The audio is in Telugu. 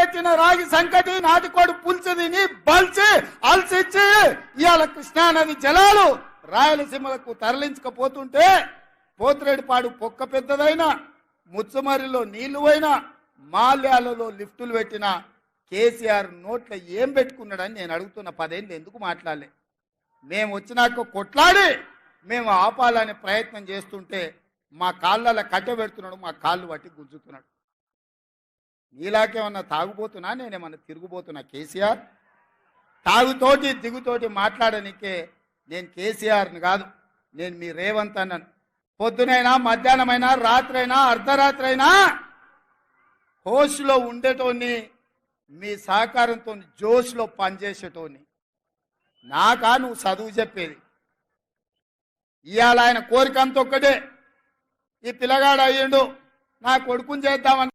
పెట్టిన రాగి సంకటి నాటికోడు పులుసు తిని బల్చి అల్సిచ్చి ఇవాళ కృష్ణానది జలాలు రాయలసీమలకు తరలించకపోతుంటే పోతిరెడ్డిపాడు పొక్క పెద్దదైనా ముచ్చమరిలో నీళ్ళు పోయినా మాల్యాలలో లిఫ్టులు పెట్టిన కేసీఆర్ నోట్ల ఏం పెట్టుకున్నాడని నేను అడుగుతున్న పదేళ్ళు ఎందుకు మాట్లాడలే? మేము వచ్చినాక కొట్లాడి మేము ఆపాలనే ప్రయత్నం చేస్తుంటే మా కాళ్ళలో కట్టె పెడుతున్నాడు మా కాళ్ళు పట్టి గుంజుతున్నాడు. నీలాకేమన్నా తాగుబోతున్నా నేనేమన్నా తిరుగుబోతున్నా? కేసీఆర్? తాగుతోటి దిగుతోటి మాట్లాడనికే నేను కేసీఆర్ని కాదు. నేను మీ రేవంత్ అన్నాను. పొద్దునైనా మధ్యాహ్నమైనా రాత్రైనా అర్ధరాత్రి అయినా హోష్లో ఉండేటోని మీ సహకారంతో జోష్లో పనిచేసేటోని నాకా నువ్వు చదువు చెప్పేది. ఇవాళ ఆయన కోరిక అంత ఒక్కటే. ఈ పిల్లగాడు అయ్యిండు నా కొడుకుని చేద్దామని